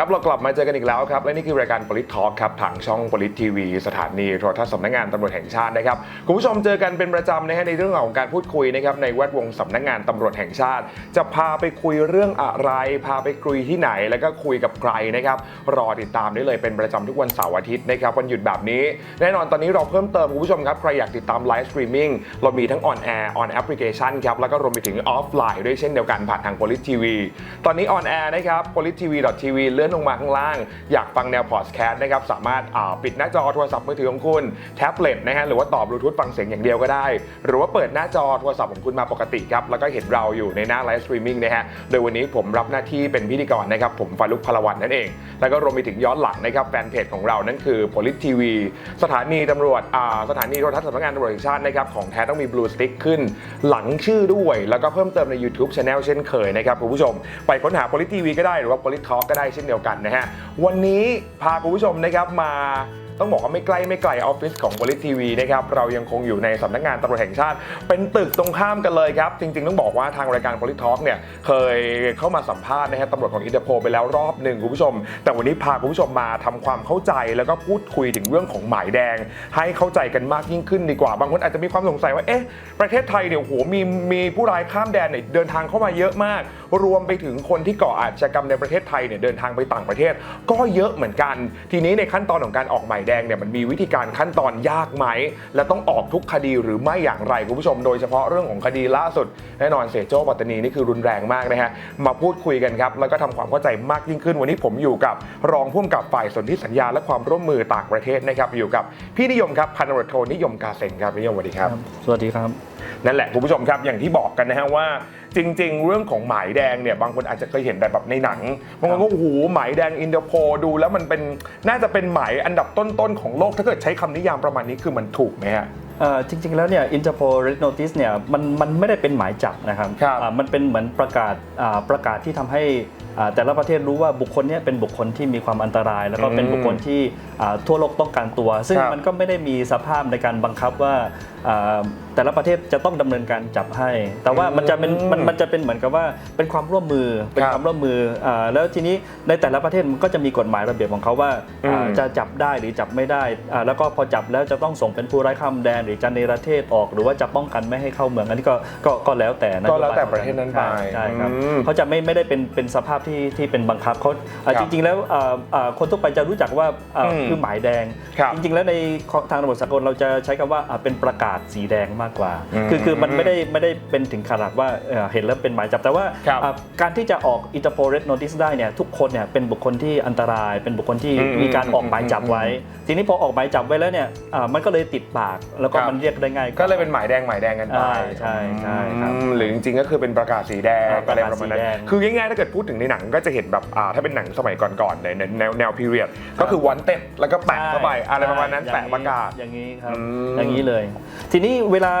ครับ เรากลับมาเจอกันอีกแล้วครับ และนี่คือรายการ p o l i t Talk ครับ ทางช่อง p o l i t TV สถานีโทรทัศน์สำนักงานตำรวจแห่งชาตินะครับ คุณผู้ชมเจอกันเป็นประจำนะฮะในเรื่องราวของการพูดคุยนะครับในแวดวงสำนักงานตำรวจแห่งชาติ จะพาไปคุยเรื่องอะไร พาไปคุยที่ไหน แล้วก็คุยกับใครนะครับ รอติดตามได้เลยเป็นประจำทุกวันเสาร์อาทิตย์นะครับวันหยุดแบบนี้ แน่นอนตอนนี้เราเพิ่มเติมคุณผู้ชมครับ ใครอยากติดตามไลฟ์สตรีมมิ่ง เรามีทั้งออนแอร์ออนแอปพลิเคชันครับ แล้วก็รวมไปถึงออฟไลน์ด้วยเช่นเดียวกันผ่านทาง p o l i t TV ตอนนี้ออนแอร์นะครับ p o l i t TV TV เลื่อนลงมาข้างล่าง อยากฟังแนวพอดแคสต์นะครับสามารถปิดหน้าจอโทรศัพท์มือถือของคุณแท็บเล็ตนะฮะหรือว่าต่อบลูทูธฟังเสียงอย่างเดียวก็ได้ หรือว่าเปิดหน้าจอโทรศัพท์ของคุณมาปกติครับแล้วก็เห็นเราอยู่ในหน้าไลฟ์สตรีมมิ่งนะฮะโดยวันนี้ผมรับหน้าที่เป็นพิธีกรนะครับผมฟารุกพลวันนั่นเอง แล้วก็รวมไปถึงย้อนหลังนะครับแฟนเพจของเรานั่นคือ p o l i t TV สถานีตำรวจสถานีโทรทัศน์สำนักงานตำรวจแห่งชาตินะครับของแท้ต้องมี Blue Stick ขึ้น หลังชื่อด้วย แล้วก็เพิ่มเติมใน YouTube Channel เช่นเคยนะครับคุณผู้ชม ไปค้นหา p o l i t TV ก็ได้หรือว่า p o l i t Talk ก็ได้เช่นเดียวกันนะฮะวันนี้พาคุณผู้ชมนะครับมา ต้องบอกว่าไม่ใกล้ไม่ไกลออฟฟิศของ p o l i t TV นะครับเรายังคงอยู่ในสำนักงานตำรวจแห่งชาติ เป็นตึกตรงข้ามกันเลยครับ จริง ๆ ต้องบอกว่าทางรายการ p o l i t Talk เนี่ยเคยเข้ามาสัมภาษณ์นะฮะตำรวจของอินเตอร์โพไปแล้วรอบหนึ่งคุณผู้ชม แต่วันนี้พาคุณผู้ชมมาทำความเข้าใจแล้วก็พูดคุยถึงเรื่องของหมายแดง ให้เข้าใจกันมากยิ่งขึ้นดีกว่าบางคนอาจจะมีความสงสัยว่าเอ๊ะประเทศไทยเนี่ยโอ้โหมีมีผู้ร้ายข้ามแดนเนี่ยเดินทางเข้ามาเยอะมาก รวมไปถึงคนที่ก่ออาชญากรรมในประเทศไทยเนี่ยเดินทางไปต่างประเทศ ก็เยอะเหมือนกัน ทีนี้ในขั้นตอนของการออกหมายแดงเนี่ยมันมีวิธีการขั้นตอนยากไหม และต้องออกทุกคดีหรือไม่อย่างไรคุณผู้ชม โดยเฉพาะเรื่องของคดีล่าสุดแน่นอนเสียโจ้ปัตตานีนี่คือรุนแรงมากนะฮะมาพูดคุยกันครับแล้วก็ทำความเข้าใจมากยิ่งขึ้นวันนี้ผมอยู่กับ รองผู้กำกับฝ่ายสนธิสัญญาและความร่วมมือต่างประเทศนะครับอยู่กับพี่นิยมครับพันตำรวจโทนิยมกาเซงครับพี่นิยมสวัสดีครับ สวัสดีครับนั่นแหละคุณผู้ชมครับอย่างที่บอกกันนะฮะว่า จริง ๆ เรื่องของหมายแดงเนี่ยบางคนอาจจะเคยเห็นแต่แบบในหนังบางคนก็โอ้โหหมายแดงอินเตอร์โพดูแล้วมันเป็นน่าจะเป็นหมายอันดับต้นๆของโลกถ้าเกิดใช้คำนิยามประมาณนี้คือมันถูกไหมฮะเอ่อจริง ๆ แล้วเนี่ย Interpol Red Notice เนี่ยมันมันไม่ได้เป็นหมายจับนะครับครับอ่ามันเป็นเหมือนประกาศอ่าประกาศที่ทำให้อ่าแต่ละประเทศรู้ว่าบุคคลเนี้เป็นบุคคลที่มีความอันตราย แล้วก็เป็นอืมบุคคลที่อ่าทั่วโลกต้องการตัว ซึ่งครับมันก็ไม่ได้มีสภาพในการบังคับว่าอ่าแต่ละประเทศจะต้องดำเนินการจับให้ แต่ว่ามันจะเป็นมันมันจะเป็นเหมือนกับว่าเป็นความร่วมมือเป็นครับความร่วมมืออ่าแล้วทีนี้ในแต่ละประเทศมันก็จะมีกฎหมายระเบียบของเขาว่าอ่าอืม จะจับได้หรือจับไม่ได้อ่าแล้วก็พอจับแล้วจะต้องส่งเป็นผู้ไร้ข้ามแดนหรือจะในประเทศออกหรือว่าจะป้องกันไม่ให้เข้าเมืองอันนี้ก็ก็ก็แล้วแต่นโยบายก็แล้วแต่ประเทศนั้นไปใช่ใช่ครับ อืม เขาจะไม่ไม่ได้เป็นเป็นสภาพที่ที่เป็นบังคับเขาอ่าครับจริง ๆ แล้วอ่าอ่าคนทั่วไปจะรู้จักว่าอ่าอืมคือหมายแดง ครับจริง ๆ แล้วในทางตำรวจสากลเราจะใช้คำว่าอ่าเป็นประกาศสีแดงมากกว่าอืมคือคือมันไม่ได้ไม่ได้เป็นถึงขนาดว่าเอ่อเห็นแล้วเป็นหมายจับแต่ว่าครับอ่าการที่จะออก Interpol Red Notice ได้เนี่ยทุกคนเนี่ยเป็นบุคคลที่อันตราย เป็นบุคคลที่อืมมีการออกหมายจับไว้ ทีนี้พอออกหมายจับไว้แล้วเนี่ยอ่ามันก็เลยติดปากแล้วก็ครับมันเรียกได้ง่ายก็เลยเป็นหมายแดงหมายแดงกันไปใช่ใช่ใช่ครับอืมหรือจริงๆก็คือเป็นประกาศสีแดงอ่าอะไรประมาณนั้นประกาศสีแดงคือง่ายๆถ้าเกิดพูดถึงในหนังก็จะเห็นแบบอ่าถ้าเป็นหนังสมัยก่อนๆในในแนวแนวพีเรียดก็คือวันเต็ดแล้วก็แปะเข้าไปอะไรประมาณนั้นใช่แปะประกาศอย่างนี้ครับอืมอย่างนี้เลย ทีนี้เวลา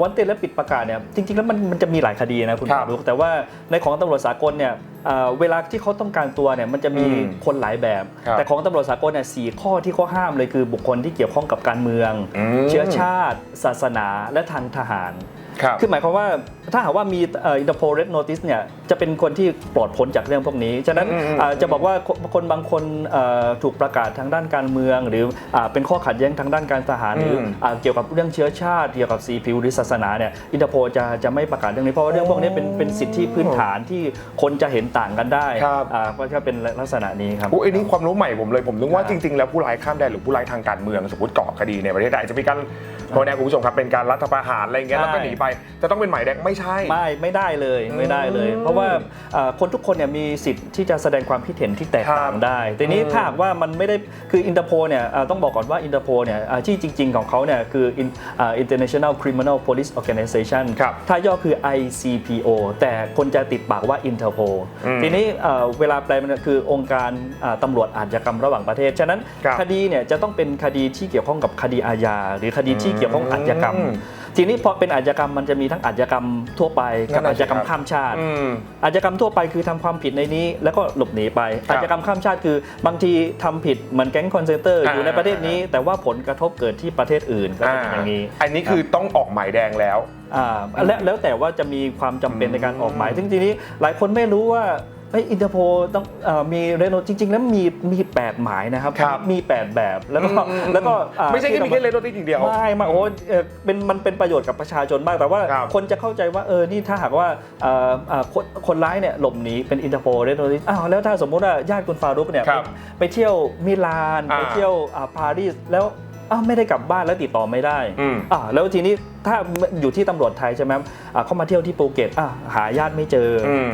วันเต็และปิดประกาศเนี่ยจริงๆแล้วมันมันจะมีหลายคดีนะคุณครับฟารุกแต่ว่าในของตำรวจสากลเนี่ยอ่าเวลาที่เขาต้องการตัวเนี่ยมันจะมีอืมคนหลายแบบ ครับแต่ของตำรวจสากลเนี่ยสี่ข้อที่เขาห้ามเลยคือบุคคลที่เกี่ยวข้องกับการเมือง อืม เชื้อชาติ ศาสนาและทางทหาร ครับคือหมายความว่าถ้าหากว่ามีเอินเตอร์โพเรสโนติสเนี่ยจะเป็นคนที่ปลอดพ้นจากเรื่องพวกนี้ ฉะนั้นอืมอืมอ่าจะบอกว่าคนคนบางคนเอ่อถูกประกาศทางด้านการเมือง หรืออ่าเป็นข้อขัดแย้งทางด้านการทหารหรือมอ่าเกี่ยวกับเรื่องเชื้อชาติเกี่ยวกับสีผิวหรือศาสนาเนี่ยอินเตอร์โพจะจะไม่ประกาศเรื่องนี้เพราะว่าเรื่องพวกนี้เป็นเป็นสิทธิพื้นฐานที่คนจะเห็นต่างกันได้ครับอ่าก็จะเป็นลักษณะนี้ครับอุ๊ยอันนี้ความรู้ใหม่ผมเลยผมนึกว่าครับจริงๆแล้วผู้ร้ายข้ามแดนหรือผู้ร้ายทางการเมืองสมมติก่อคดีในประเทศไทยจะมีการ โทษนะคุณผู้ชมครับเป็นการรัฐประหารอะไรอย่างเงี้ยใช่แล้วก็หนีไปจะต้องเป็นหมายแดงไม่ใช่ไม่ไม่ได้เลยไม่ได้เลยอืมเพราะว่าอ่าคนทุกคนเนี่ยมีสิทธิ์ที่จะแสดงความคิดเห็นที่แตกต่างได้แต่นี้อืมถ้าหากว่ามันไม่ได้คืออินเตอร์โพเนี่ยอ่าต้องบอกก่อนว่าอินเตอร์โพเนี่ยอ่าที่จริง ๆ ของเขาเนี่ยคือ In- อ่า International Criminal Police Organization ครับถ้าย่อคือ ICPO แต่คนจะติดปากว่า Interpol อืมทีนี้อ่าเวลาแปลมันคือองค์การอ่าตำรวจอาชญากรรมระหว่างประเทศ ฉะนั้นครับคดีเนี่ยจะต้องเป็นคดีที่เกี่ยวข้องกับคดีอาญาหรือคดีที่เกี่ยวข้องอาชญากรรมอืมทีนี้พอเป็นอาชญากรรมมันจะมีทั้งอาชญากรรมทั่วไปกับนั่นน่ะอาชญากรรมสิครับข้ามชาติอืมอาชญากรรมทั่วไปคือทำความผิดในนี้ แล้วก็หลบหนีไปครับอาชญากรรมข้ามชาติคือบางทีทำผิดเหมือนแก๊งคอนเซนเตอร์อ่าอยู่ในประเทศนี้ แต่ว่าผลกระทบเกิดที่ประเทศอื่นก็จะเป็นอย่างนี้ อันนี้คือต้องออกหมายแดงแล้วอ่าแล้วแล้วแต่ว่าจะมีความจำเป็นอืมในการออกหมายซึ่งทีนี้หลายคนไม่รู้ว่า เอ้ยอินเตอร์โพต้องเอ่อมีเรโนจริง ๆ แล้วมีมีแปดหมายนะครับครับมี8แบบแล้วก็อืมแล้วก็อ่าไม่ใช่แค่มีแค่เลโนติสอย่างเดียว ไม่ไมาโอ้เอ่อเป็นมันเป็นประโยชน์กับประชาชนมากแต่ว่าครับคนจะเข้าใจว่าเออนี่ถ้าหากว่าเอ่อเอ่อคนคนร้ายเนี่ยหลบหนีเป็นอินเตอร์โพเรโนติสอ้าวแล้วถ้าสมมุติว่าญาติคุณฟารุกเนี่ยครับไปไปเที่ยวมิลานอ่า ไปเที่ยวอ่าปารีสแล้วอ้าวไม่ได้กลับบ้านแล้วติดต่อไม่ได้ อืม อ่าแล้วทีนี้ถ้าอยู่ที่ตำรวจไทยใช่ไหมอ่าเขามาเที่ยวที่ภูเก็ตอ่าหาญาติไม่เจอออืม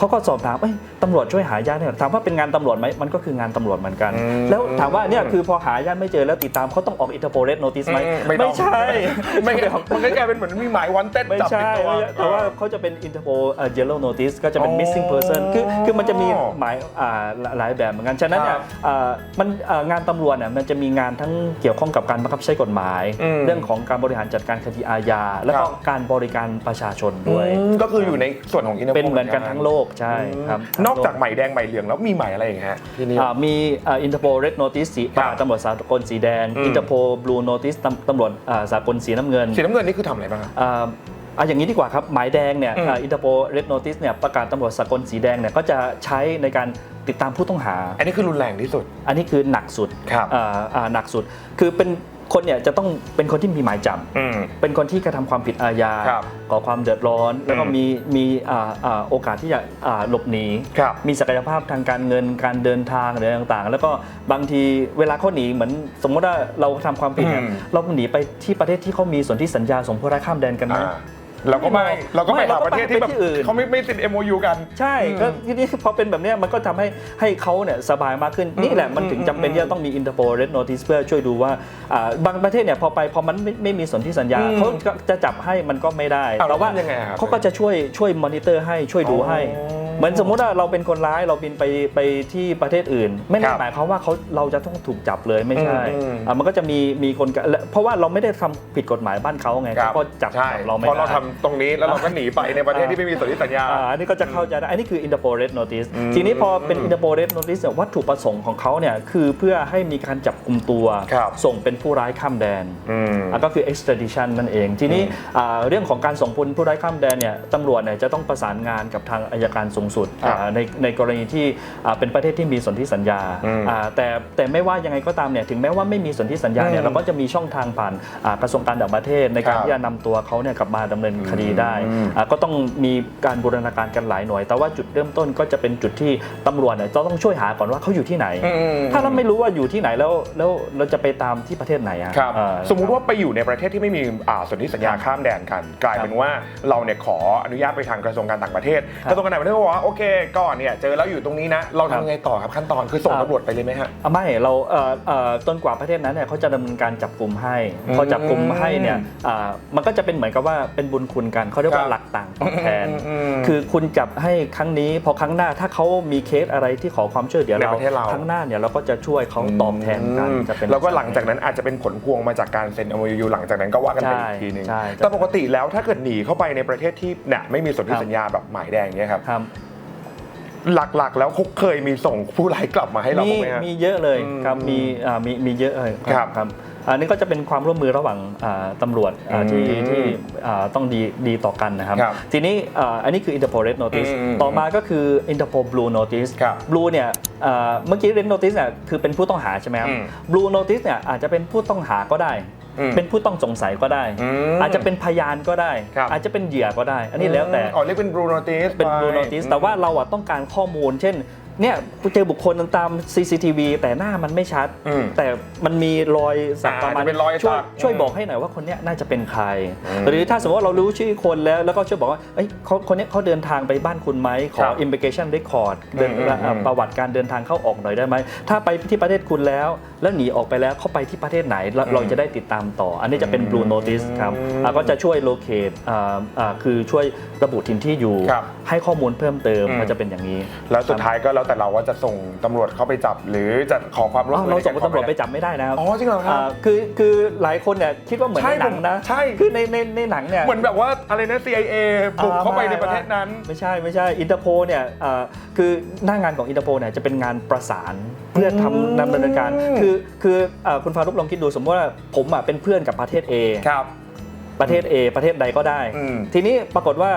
เขาก็สอบถามเอ้ยตำรวจช่วยหาญาติหน่อยถามว่าเป็นงานตำรวจไหมมันก็คืองานตำรวจเหมือนกัน อืมแล้วถามว่าเนี่ยคือพอหาญาติไม่เจอแล้วติดตามเขาต้องออกอินเตอร์โพเรสโนติสไหมอืมไม่ต้อง ใช่ ไม่ไม่มันก็กลายเป็นเหมือนมีหมายวันเต้นไม่จับใช่ติดตัวแต่ว่าเขาจะเป็นอินเตอร์โพเอ่อ yellow notice ก็จะเป็น อ๋อ missing person คือคือมันจะมีหมายอ่าหลายแบบเหมือนกัน ฉะนั้นเนี่คยรับอ่ามันอ่างานตำรวจเนี่ยมันจะมีงานทั้งเกี่ยวข้องกับการบังคับใช้กฎหมาย อืมเรื่องของการบริหารจัดการคดีอาญา แล้วก็ครับ การบริการประชาชนด้วย อืมก็คืออยู่ในส่วนของอินเตอร์เป็นเหมือนกันทั้งโลกใช่ครับนอกจากไหมแดงไหมเหลืองแล้วมีไหมอะไรอย่างเงี้ยที่นี่อ่ามีอินเตอร์โพเรดโนติสสีครับอ่าตำรวจสากลสีแดง อืม อินเตอร์โพบลูโนติสตำรวจอ่าสากลสีน้ำเงิน สีน้ำเงินนี่คือทำอะไรบ้างครับอ่าอะอย่างนี้ดีกว่าครับ หมายแดงเนี่ยอืมอินเตอร์โพเรดโนติสเนี่ยประกาศตำรวจสากลสีแดงเนี่ยก็จะใช้ในการติดตามผู้ต้องหา อันนี้คือรุนแรงที่สุด อันนี้คือหนักสุดครับ อ่าอ่าหนักสุด คือเป็น คนเนี่ยจะต้องเป็นคนที่มีหมายจับอืม เป็นคนที่กระทำความผิดอาญาครับก่อความเดือดร้อน แล้วก็อืมมีมีอ่าอ่าโอกาสที่จะอ่าหลบหนีครับมีศักยภาพทางการเงินการเดินทางอะไรต่างๆ แล้วก็บางทีเวลาเขาหนีเหมือนสมมติว่าเราทำความผิดเนี่ยอืมเราหนีไปที่ประเทศที่เขามีสนธิสัญญาส่งผู้ร้ายข้ามแดนกันไหมอ่า เราก็ไม่เราก็ไปไม่หาประเทศที่แบบเราก็ไปที่อื่นเขาไม่ไม่ติด MOU กัน ใช่อืมก็ทีนี้พอเป็นแบบเนี้ยมันก็ทำให้ให้เขาเนี่ยสบายมากขึ้น นี่แหละมันถึงจำเป็นที่จะต้องมี Interpol Red Notice เพื่อช่วยดูว่าอ่าบางประเทศเนี่ยพอไปพอมันไม่ไม่มีสนธิสัญญาอืมเขาก็จะจับให้มันก็ไม่ได้อ้าวแต่ว่าแล้วทำยังไงอะครับเขาก็จะช่วยช่วยมอนิเตอร์ให้ช่วยดูให้อ๋อเหมือนสมมุติว่าเราเป็นคนร้ายเราบินไปไปที่ประเทศอื่น ไม่ได้ครับหมายความว่าเขาเราจะต้องถูกจับเลยไม่ใช่อืมอืมอะมันก็จะมีมีคนกะและเพราะว่าเราไม่ได้ทำผิดกฎหมายบ้านเขาไงครับเขาก็จับใช่เราไม่เพราะได้เราทำตรงนี้แล้วเราก็หนีไปในประเทศที่ไม่มีสนธิสัญญา อ่าอันนี้ก็จะเข้าใจได้อันนี้คือ Interpol Red Notice อืมทีนี้พอเป็น Interpol Red Notice เนี่ยวัตถุประสงค์ของเขาเนี่ยคือเพื่อให้มีการจับกลุ่มตัว ครับ ส่งเป็นผู้ร้ายข้ามแดนอืม อะก็คือ extradition นั่นเอง ทีนี้อ่าเรื่องของการส่งผู้ผู้ร้ายข้ามแดนเนี่ยตำรวจเนี่ยจะต้องประสานงานกับทางอายการสูงสุดครับอ่าในในกรณีที่อ่าเป็นประเทศที่มีสนธิสัญญาอืมอ่าแต่แต่ไม่ว่ายังไงก็ตามเนี่ยถึงแม้ว่าไม่มีสนธิสัญญาเนี่อืยม เราก็จะมีช่องทางผ่านอ่ากระทรวงการต่างประเทศในการครับที่จะนำตัวเขาเนี่ยกลับมาดำเนินคดีได้อืมอะก็ต้องมีการบูรณาการกันหลายหน่วย แต่ว่าจุดเริ่มต้นก็จะเป็นจุดที่ตำรวจเนี่ยจะต้องช่วยหาก่อนว่าเขาอยู่ที่ไหนอืมถ้าเราไม่รู้ว่าอยู่ที่ไหนแล้วแล้วเราจะไปตามที่ประเทศไหนอะครับเอ่อสมมุติว่าไปอยู่ในประเทศที่ไม่มีอ่าสนธิสัญญาข้ามแดนกัน กลายเป็นว่าเราเนี่ยขออนุญาตไปทางกระทรวงการต่างประเทศครับกระทรวงการต่างประเทศบอกว่าโอเคก่อนเนี่ยเจอแล้วอยู่ตรงนี้นะ เราครับทำไงต่อครับขั้นตอนคือส่งอ่าตำรวจไปเลยไหมฮะอะไม่เราเอ่อเอ่อจนกว่าประเทศนั้นเนี่ยเขาจะดำเนินการจับกลุ่มให้อืมพอจับกลุ่มให้เนี่ยอ่ามันก็จะเป็นเหมือนกับว่าเป็นบุญคุณกันเขาเรียกครัว่าบหลักต่างตอบแทนอืมคือคุณจับให้ครั้งนี้ พอครั้งหน้าถ้าเขามีเคสอะไรที่ขอความช่วยเหลือในเราประเทศเราครั้งหน้าเนี่ยเราก็จะช่วยเขาตอบแทนกันอืมจะเป็นแล้วก็หลังจากนั้นอาจจะเป็นผลพวงมาจากการเซ็น MOU หลังจากนั้นก็ว่ากันไปใช่อีกทีหนึงใช่แต่ปกติแล้วถ้าเกิดหนีเข้าไปในประเทศที่เนี่ยไม่มีสนธิสัญญาแบบหมายแดงเนี่ยครับครับ หลักๆ แล้วเขาเคยมีส่งผู้ร้ายกลับมาให้เรามีบ้างไหมฮะ มีเยอะเลยอืมครับมีอ่ามีมีเยอะเลยครับครับอันนี้ก็จะเป็นความร่วมมือระหว่างอ่าตำรวจอ่าที่อืมที่อ่าต้องดีดีต่อกันนะครับ ครับทีนี้อ่าอันนี้คือ Interpol Red Notice อืมต่อมาก็คือ Interpol Blue Notice ครับ Blue เนี่ยอ่าเมื่อกี้ Red Notice เนี่ยคือเป็นผู้ต้องหาใช่ไหมครับ อืม Blue Notice เนี่ยอาจจะเป็นผู้ต้องหาก็ได้ อืมเป็นผู้ต้องสงสัยก็ได้ อืมอาจจะเป็นพยานก็ได้ ครับ อาจจะเป็นเหยื่อก็ได้ อันนี้แล้วแต่ อ๋อเรียกเป็น blue notice เป็นไ blue notice แต่ว่าเราอะต้องการข้อมูล เช่น เนี่ยเจอบุคคลตาม CCTV แต่หน้ามันไม่ชัด อืมแต่มันมีรอยสักอ่าประมาณจะเป็นรอยช่วยสักช่วยอืมบอกให้หน่อยว่าคนเนี้ยน่าจะเป็นใคร อืมหรือถ้าสมมติว่าเรารู้ชื่อคนแล้วแล้วก็ช่วยบอกว่าเอ้ยเขาคนเนี้ยเขาเดินทางไปบ้านคุณไหมขอครับ immigration record เดินอืมอืมอืม ประวัติการเดินทางเข้าออกหน่อยได้ไหมถ้าไปที่ประเทศคุณแล้ว แล้วหนีออกไปแล้วเขาไปที่ประเทศไหนเราเราจะได้ติดตามต่อ อันนี้จะเป็น blue notice ครับอืมอ่าก็จะช่วย locate อ่าอ่าคือช่วยระบุถิ่นที่อยู่ ครับให้ข้อมูลเพิ่มเติมอืมมันจะเป็นอย่างนี้แล้วสุดท้ายก็แล้วแต่เราว่าจะส่งตำรวจเข้าไปจับ หรือจะขอความร่วมอ้าวมือเราส่งในกตำรวจไปขอจับไม่ได้นะครับอ๋อจริงเหรอครับอ่าคือคือหลายคนเนี่ยคิดว่าเหมือนใช่ในหนังนะผมใช่คือในในในหนังเนี่ยเหมือนแบบว่าอะไรนะ CIA บุกเข้าไปในประเทศนั้น ไม่ใช่ไม่ใช่อินเตอร์โพเนี่ยอ่าคือหน้างานของอินเตอร์โพเนี่ยจะเป็นงานประสานเพื่อทำดำเนินการอืมคือคืออ่าคุณฟารุกลองคิดดูสมมติว่าผมอะเป็นเพื่อนกับประเทศ A ครับประเทศ A ประเทศใดก็ได้อืมทีนี้ปรากฏว่า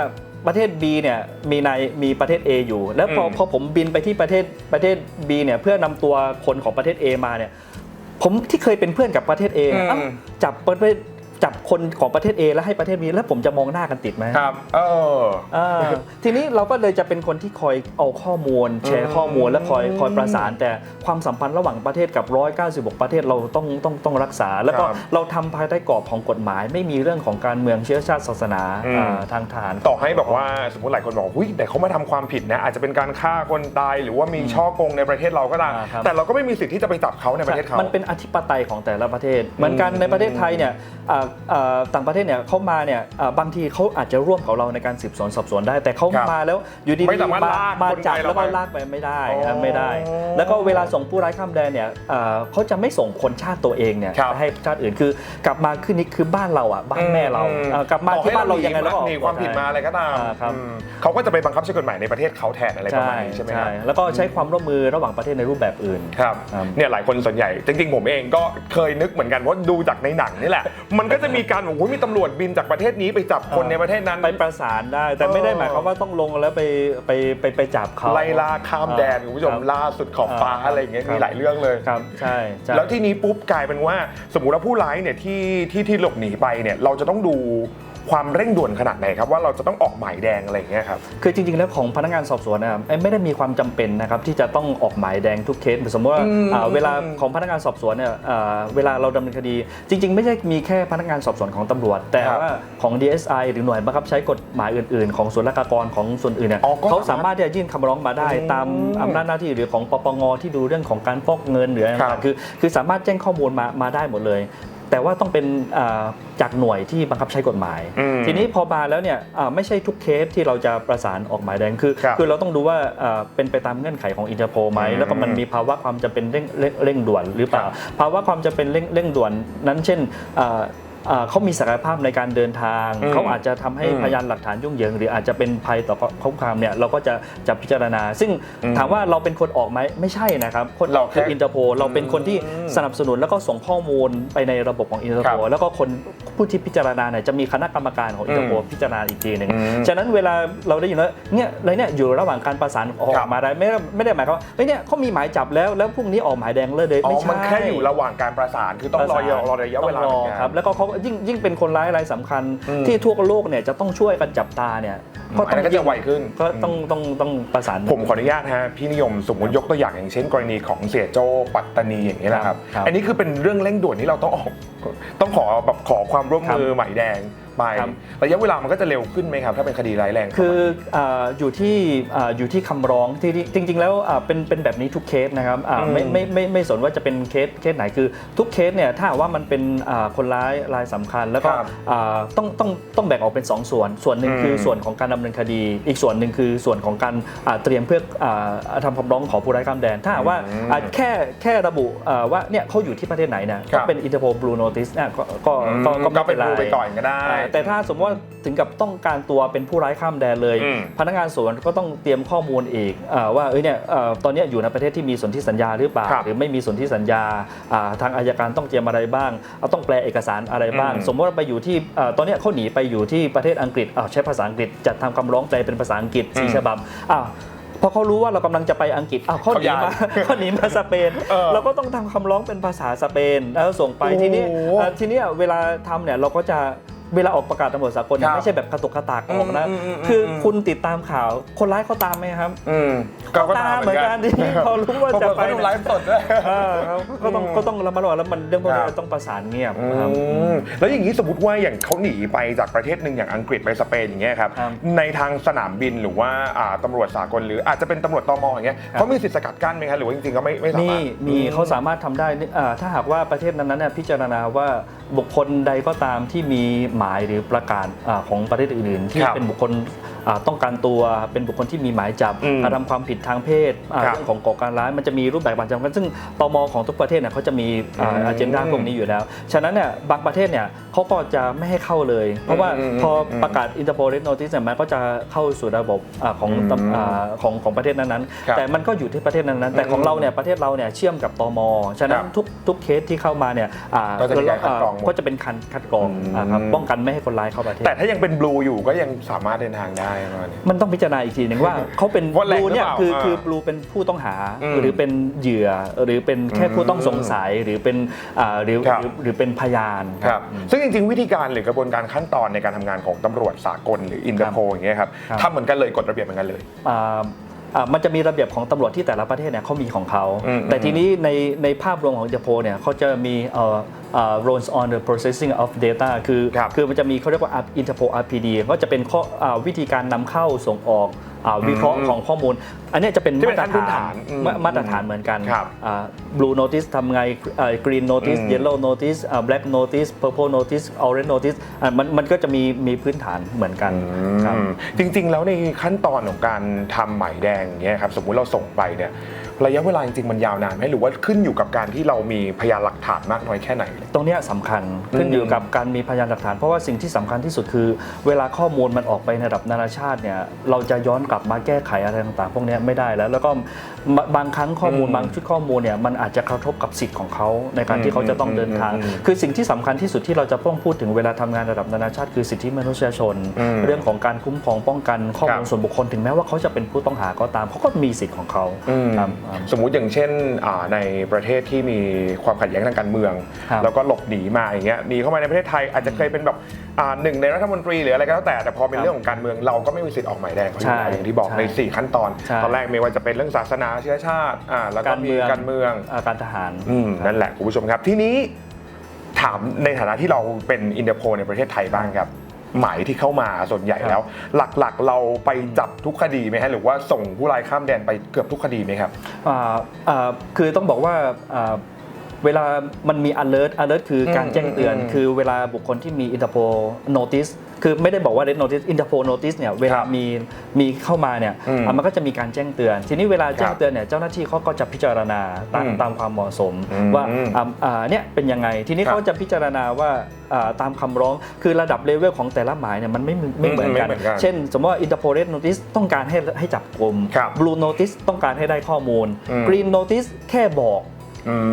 ประเทศ B เนี่ยมีนายมีประเทศ A อยู่ แล้วพออืม พอผมบินไปที่ประเทศประเทศ B เนี่ยเพื่อนำตัวคนของประเทศ A มาเนี่ยผมที่เคยเป็นเพื่อนกับประเทศ A เนี่ยอืม เอ้าจับประเทศ จับคนของประเทศ A แล้วให้ประเทศ B แล้วผมจะมองหน้ากันติดไหมครับ เอออ่าทีนี้เราก็เลยจะเป็นคนที่คอยเอาข้อมูล แชร์ข้อมูลและคอยคอยประสาน แต่ความสัมพันธ์ระหว่างประเทศกับ 196 ประเทศเราต้องต้องต้องรักษา แล้วก็ครับเราทำภายใต้กรอบของกฎหมาย ไม่มีเรื่องของการเมืองเชื้อชาติศาสนาอืม อ่าทางทหารต่อให้บอกว่าสมมติหลายคนบอกหุ้ยแต่เขามาทำความผิดนะอาจจะเป็นการฆ่าคนตายหรือว่ามีช่อโกงในประเทศเราก็ตามอ่าครับ แต่เราก็ไม่มีสิทธิ์ที่จะไปจับเขาในประเทศเขา มันเป็นอธิปไตยของแต่ละประเทศ เหมือนกันในประเทศไทยเนี่ยอ่าอ่าต่างประเทศเนี่ยเขามาเนี่ยอ่าบางทีเขาอาจจะร่วมกับเราในการสืบสวนสอบสวนได้ แต่เขาครับมาแล้วอยู่ดีไม่สามารถมาลากมาคนไทจับยแล้วก็เราไปลากไปไม่ได้อ๋ออ่าไม่ได้ แล้วก็เวลาส่งผู้ร้ายข้ามแดนเนี่ยอ่าเขาจะไม่ส่งคนชาติตัวเองเนี่ยครับไปให้ชาติอื่นคือกลับมาขึ้นนี่คือบ้านเราอะบ้านแม่เราอืมอ่ากลับมาที่บ้านเรายังไงเราก็ออกหนีความผิดมาอะไรก็ตามอ่าครับอืมเขาก็จะไปบังคับใช้กฎหมายในประเทศเขาแทนอะไรประใช่มาณนี้ใช่ไหมครับแล้วก็ใช้ความร่วมมือระหว่างประเทศในรูปแบบอื่นครับครับเนี่ยหลายคนส่วนใหญ่จริงๆผมเองก็เคยนึกเหมือนกันว่าดูจากในหนังนี่แหละมันก็จะมีการบอกว่ามีตำรวจบินจากประเทศนี้ไปจับคนในประเทศนั้น ไปประสานได้ แต่ไม่ได้หมายความว่าต้องลงแล้วไปไปไปไปจับเขาไล่ล่าข้ามแดนคุณผู้ชมครับล่าสุดขอบฟ้าอ่าอะไรอย่างเงี้ยครับมีหลายเรื่องเลยครับใช่ใช่แล้วที่นี้ปุ๊บกลายเป็นว่า สมมุติว่าผู้ร้ายเนี่ยที่ที่ที่หลบหนีไปเนี่ยเราจะต้องดู ความเร่งด่วนขนาดไหนครับว่าเราจะต้องออกหมายแดงอะไรอย่างเงี้ยครับคือจริงๆแล้วของพนักงานสอบสวนนะครับไม่ได้มีความจำเป็นนะครับที่จะต้องออกหมายแดงทุกเคสสมมติว่าอืมอ่าเวลาของพนักงานสอบสวนเนี่ยอ่าเวลาเราดำเนินคดี จริง ๆ ไม่ใช่มีแค่พนักงานสอบสวนของตำรวจ แต่ครับว่าของ DSI หรือหน่วยบังคับใช้กฎหมายอื่น ๆ ของส่วนราชการของส่วนอื่นเนี่ยอ๋อก็เขาสามารถที่จะยื่นคำร้องมาได้อืมตามอำนาจหน้าที่หรือของปปงที่ดูเรื่องของการฟอกเงินหรืออะไรครับต่างๆคือคือสามารถแจ้งข้อมูลมามาได้หมดเลย แต่ว่าต้องเป็นอ่าจากหน่วยที่บังคับใช้กฎหมายอืมทีนี้พอมาแล้วเนี่ยอ่าไม่ใช่ทุกเคสที่เราจะประสานออกหมายแดงคือครับคือเราต้องดูว่าอ่าเป็นไปตามเงื่อนไขของอินเตอร์โพไหมอืมแล้วก็มันมีภาวะความจำเป็นเร่งเร่งเร่งด่วนหรือเปล่าครับภาวะความจำเป็นเร่งเร่งด่วนนั้นเช่นอ่าอ่า เขามีศักยภาพในการเดินทางอืมเขาอาจจะทำให้อืมพยานหลักฐานยุ่งเหยิง หรืออาจจะเป็นภัยต่อคุกคามเนี่ยเราก็จะจะพิจารณา ซึ่งอืมถามว่าเราเป็นคนออกไหมไม่ใช่นะครับคนออกเราแค่คืออินเตอร์โพเราเป็นคนที่อืมสนับสนุนแล้วก็ส่งข้อมูลไปในระบบของอินเตอร์ครัโพบแล้วก็คนผู้ที่พิจารณาเนี่ยจะมีคณะกรรมการของอินเตอร์โพอืมพิจารณาอีกทีหนึ่งอืมฉะนั้นเวลาเราได้ยินว่าเนี่ยอะไรเนี่ยอยู่ระหว่างการประสานออครักบมาได้ไม่ได้ไม่ได้หมายความว่าเฮ้ยเนี่ยเขามีหมายจับแล้วแล้วพรุ่งนี้ออกหมายแดงเลยเลยอ๋อไม่ใช่มันแค่อยู่ระหว่างการประสานคือต้องรอประสานรอระยะเวลาต้องรอหมือนกันครับแล้วก็เขายิ่งยิ่งเป็นคนร้ายรายสำคัญ อืม ที่ทั่วโลกเนี่ยจะต้องช่วยกันจับตาเนี่ยอันนั้นก็จะไวขึ้น ก็ต้องต้องต้องประสาน ผมขออนุญาตฮะพี่นิยมสมมติยกตัวอย่างอย่างเช่น กรณีของเสียโจ้ปัตตานีอย่างนี้แหละครับ ครับอันนี้คือเป็นเรื่องเร่งด่วนที่เราต้องออก ต้องขอแบบขอความร่วมมือหมายแดง ไปครับ ระยะเวลามันก็จะเร็วขึ้นไหมครับ ถ้าเป็นคดีร้ายแรงคืออ่าอยู่ที่อ่าอยู่ที่คำร้องที่ที่จริง ๆ แล้วอ่าเป็นเป็นแบบนี้ทุกเคสนะครับอ่าไม่ไม่ไม่ไม่สนว่าจะเป็นเคสเคสไหนคือทุกเคสเนี่ยถ้าหากว่ามันเป็นอ่าคนร้ายรายสำคัญ แล้วก็ครับอ่าต้องต้องต้องแบ่งออกเป็น 2 ส่วน ส่วนหนึ่งอืมคือส่วนของการดำเนินคดี อีกส่วนหนึ่งคือส่วนของการอ่าเตรียมเพื่ออ่าทำคำร้องขอผู้ร้ายข้ามแดน ถ้าหากว่าอืมอ่าแค่แค่ระบุอ่าว่าเนี่ยเขาอยู่ที่ประเทศไหนเนี่ยครัก็บเป็นอินเตอร์โพบลูโนติสเนี่ยก็ก็ก็ก็ก็เป็ไม่นเป็นไร รูไปก่อนก็ได้ อ่าแต่ถ้าสมมติว่าถึงกับต้องการตัวเป็นผู้ร้ายข้ามแดนเลย อืม พนักงานสวนก็ต้องเตรียมข้อมูลอีกอาว่าเอ้ยเนี่ยเอ่อตอนเนี้ยอยู่ในประเทศที่มีสนธิสัญญาหรือเปล่า ครับหรือไม่มีสนธิสัญญาอ่าทางอายการต้องเตรียมอะไรบ้างเอาต้องแปลเอกสารอะไรบ้าง อืม สมมติว่าไปอยู่ที่เอ่อตอนเนี้ยเขาหนีไปอยู่ที่ประเทศอังกฤษอ้าวใช้ภาษาอังกฤษจัดทำคำร้องแปลเป็นภาษาอังกฤษสี่อืมฉบับอ้าวพอเขารู้ว่าเรากำลังจะไปอังกฤษอ้าวเขาหนีมาเขาหนีมาสเปนเออ เราก็ต้องทำคำร้องเป็นภาษาสเปนแล้วส่งไปโอ้ทีนี้เอ่อทีเนี้ยเวลาทำเนี่ยเราก็จะ เวลาออกประกาศตำรวจสากลเนี่คยรับไม่ใช่แบบกระตุกกระตากออกนะอืมอืมอืม คืออมคุณติดตามข่าวคนร้ายเขาตามไหมครับอืมตามเหมือนกันที่พอรู้ว่าจะไปเขาดูไลฟ์สดด้วย เออครับก็ต้องก็ต้องระมัดระวังแล้วมันเรื่องพวกนี้ครับ ต้องประสานเงียบอืครับมแล้วอย่างนี้สมมติว่าอย่างเขาหนีไปจากประเทศหนึ่งอย่างอังกฤษไปสเปนอย่างเงี้ยครับครับ ในทางสนามบินหรือว่าอ่าตำรวจสากลหรืออาจจะเป็นตำรวจตมอย่างเงี้ยครับเขามีสิทธิ์สกัดกั้นไหมครับหรือว่าจริงๆก็ไม่ไม่สามีมารถ มีเขาสามารถทำได้นี่อ่าถ้าหากว่าประเทศนั้นๆเนี่ยพิจารณาว่าบุคคลใดก็ตามที่มีหมายหรือประกาศอ่าของประเทศอื่นๆที่ครับเป็นบุคคลอ่า ต้องการตัวเป็นบุคคลที่มีหมายจับอืมกระทำความผิดทางเพศอ่าครับเรื่องของก่อการร้ายมันจะมีรูปแบบบางจำกัดซึ่งตมของทุกประเทศเนี่ยเขาจะมีอืมอาเจนดาพวกนี้อยู่แล้ว ฉะนั้นเนี่ยบางประเทศเนี่ยเขาก็จะไม่ให้เข้าเลย เพราะว่าอืมพออืมประกาศ Interpol Red Notice เนี่ยมันก็จะเข้าสู่ระบบอ่าของอืมตำอ่าของของประเทศนั้นครับๆแต่มันก็อยู่ที่ประเทศนั้นๆแต่ของเราเนี่ยประเทศเราเนี่ยเชื่อมกับตมฉะนั้คนรับทุกทุกเคสที่เข้ามาเนี่ยอ่าก็จะมีการคัดกรองหมดก็จะเป็นคันคัดกรองอืมอ่าครับป้องกันไม่ให้คนร้ายเข้าประเทศแต่ถ้ายังเป็นบลูอยู่ก็ยังสามารถเดินทางได้ได้ประมาณนี้ มันต้องพิจารณาอีกทีหนึ่งว่าเขาเป็นว่าบแรงลูเนี่ยหรือเปล่าคืออ่าคือบลูเป็นผู้ต้องหาอืมหรือเป็นเหยื่อหรือเป็นแค่ผู้ต้องสงสัยหรือเป็นอ่าหรือครับ หรือหรือเป็นพยาน ครับซึ่งจริงๆ วิธีการหรือกระบวนการขั้นตอนในการทำงานของตำรวจสากลหรืออินเตอร์โพอย่างเงี้ยครับครับ ทำเหมือนกันเลยกฎระเบียบเหมือนกันเลย อ่าอ่า มันจะมีระเบียบของตำรวจที่แต่ละประเทศเนี่ยเขามีของเขาอืมแต่ทีนี้ในในภาพรวมของอินเตอร์โพเนี่ยเขาจะมีเอ่อเอ่อ roles on the processing of data คือครับคือมันจะมีเขาเรียกว่า Interpol RPD ก็จะเป็นข้ออ่าวิธีการนำเข้าส่งออกอ่าวิเคราะห์อืมของข้อมูล อันเนี้ยจะเป็นที่เป็มานตรขั้นพื้นฐาฐานนอืมมามาตรฐานเหมือนกันครับอ่า blue notice ทำไงอ่า green notice อืม yellow notice อ่า black notice purple notice orange notice อ่ามันมันก็จะมีมีพื้นฐานเหมือนกันครับ อืมจริงๆ แล้วในขั้นตอนของการทำหมายแดงอย่างเงี้ยครับสมมุติเราส่งไปเนี่ยระยะเวลาจริงๆ มันยาวนานไหมหรือว่าขึ้นอยู่กับการที่เรามีพยานหลักฐานมากน้อยแค่ไหนเลยตรงเนี้ยสำคัญขึ้นอยู่กับการมีพยานหลักฐาน เพราะว่าสิ่งที่สำคัญที่สุดคือ เวลาข้อมูลมันออกไปในระดับนานาชาติเนี่ยเราจะย้อนกลับมาแก้ไขอะไรต่างๆ พวกเนี้ยไม่ได้แล้ว แล้วก็บางบางครั้งข้อมูลอืมบางชุดข้อมูลเนี่ยมันอาจจะกระทบกับสิทธิ์ของเขาในการที่เขาจะต้องเดินทางอืมอืมคือสิ่งที่สำคัญที่สุดที่เราจะต้องพูดถึงเวลาทำงานระดับนานาชาติคือสิทธิมนุษยชนอืมเรื่องของการคุ้มครองป้องกันข้อมูลครับส่วนบุคคลถึงแม้ว่าเขาจะเป็นผู้ต้องหาก็ตามเขาก็มีสิทธิ์ของเขาอืมครับครับสมมุติอย่างเช่นอ่าในประเทศที่มีความขัดแย้งทางการเมืองครับแล้วก็หลบหนีมาอย่างเงี้ยหนีเข้ามาในประเทศไทยอาจจะเคยเป็นแบบอ่าหนึ่งในรัฐมนตรีหรืออะไรก็แล้วแต่แต่พอเป็นครับเรื่องของการเมืองเราก็ไม่มีสิทธิ์ออกหมายแดงเขาอยู่ใช่แล้วอย่างที่บอกใช่ใน4 ขั้นตอนใช่ตอนแรกไม่ว่าจะเป็นเรื่องศาสนาเชื้อชาติอ่าแล้วก็การมีเมืองการเมืองอ่าการทหารอืมนั่นแหละคุณผู้ชมครับ ทีนี้ถามในฐานะที่เราเป็นอินเตอร์โพในประเทศไทยบ้างครับ หมายที่เข้ามาส่วนใหญ่แล้ว หลักๆเราไปจับทุกคดีไหมฮะหรือว่าส่งผู้ร้ายข้ามแดนไปเกือบทุกคดีไหมครับอ่าอ่าคือต้องบอกว่าอ่า เวลามันมี alert alert คือการอืมแจ้งเตือนอืมคือเวลาบุคคลที่มี Interpol notice คือไม่ได้บอกว่า red notice Interpol notice เนี่ยเวลามีมีเข้ามาเนี่ยอืมอะมันก็จะมีการแจ้งเตือน ทีนี้เวลาแจ้คงรับเตือนเนี่ยเจ้าหน้าที่เขาก็จะพิจารณาตามอืมตามความเหมาะสมอืมว่าอ่าอ่าเนี่ยเป็นยังไง ทีนี้ครับเขาจะพิจารณาว่าอ่าตามคำร้องคือระดับเลเวลของแต่ละหมายเนี่ยมันไม่ไม่เหมือนกันไม่เหมือนกัน เช่น สมมติว่า Interpol red notice ต้องการให้ให้จับกลุ่มครับ Blue Notice ต้องการให้ได้ข้อมูลอืม Green Notice แค่บอกอืม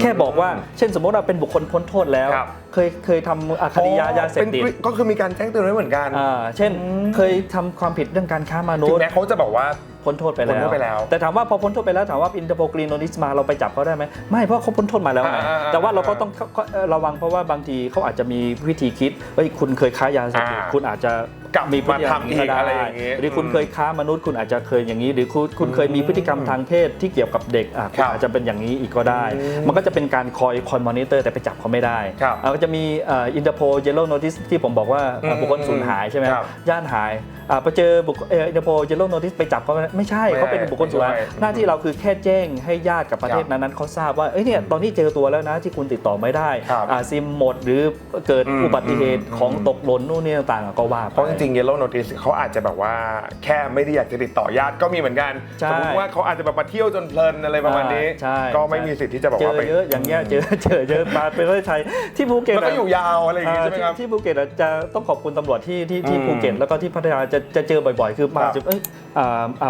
แค่บอกว่าเช่นสมมติเราเป็นบุคคลพ้นโทษแล้วครับเคยเคยทำอะคดียายาเสพติดป็นก็คือมีการแจ้งเตือนไว้เหมือนกันอ่าเช่นเคยทำความผิดเรื่องการค้ามนุถึษงย์แม้เขาจะบอกว่าพ้นโทษไปพ้นแล้โทวษไปแล้ว แต่ถามว่าพอพ้นโทษไปแล้วถามว่า Interpol Green Notice มาเราไปจับเขาได้ไหมไม่เพราะเขาพ้นโทษมาแล้วไงอ่าๆๆแต่ว่าเราก็ต้องเอ่อระวังเพราะว่าบางทีเขาอาจจะมีวิธีคิดเฮ้ยคุณเคยค้ายาเสพติดอ่าคุณอาจจะกลับมีพฤติกรรมมาทำอีกก็อะไรได้อย่างงี้ หรือคุณอืมเคยค้ามนุษย์คุณอาจจะเคยอย่างนี้ หรือคุณคุณเคยมีพฤติกรรมทางเพศที่เกี่ยวกับเด็กอะคุคณรับอาจจะเป็นอย่างนี้อีกก็ได้อืมมันก็จะเป็นการคอยคอยมอนิเตอร์แต่ไปจับเขาไม่ได้ครับอ่าก็จะมีอินเตอร์โพเยลโล่โนติสที่ผมบอกว่าอืมบุคคลสูญหายใช่ไหมครับย่านหายอ่าไปเจอบุคอินเตอร์โพเยลโล่โนติสไปจับเขาไม่ได้ไม่ใช่ไม่เขาเป็นบุคคลสูญหายไม่ใช่ หน้าที่เราคือแค่แจ้งให้ญาติกับประเทศนั้นๆเขาทราบว่าเอ้ยเนี่ยตอนนี้เจอตัวแล้วนะที่คุณติดต่อไม่ได้ครับอ่าซิมหมดหรือเกิดอืมอุบัติเหตุอืมของตกหล่นนู่นนี่ต่างๆก็ว่าไป เพราะจริงๆ Yellow Notice เขาอาจจะแบบว่าแค่ไม่ได้อยากจะติดต่อญาติก็มีเหมือนกันใช่ สมมติว่าเขาอาจจะแบบมาเที่ยวจนเพลินอะไรประมาณนี้ ใช่ก็ไม่มีสิทธิ์ที่จะบอกเจว่าอไปเยอะอย่างเงี้ยเจอเจอเจอมาเป็นประเทศไทยที่ภูเก็ตแล้วก็อะ อยู่ยาวอะไรอย่างงี้อ่าใช่ไหมครับที่ที่ภูเก็ตอะจะต้องขอบคุณตำรวจที่ที่ที่อืมภูเก็ตแล้วก็ที่พัทยาจะจะเจอบ่อยๆ คือมาครับจะเอ้ยอ่าอ่า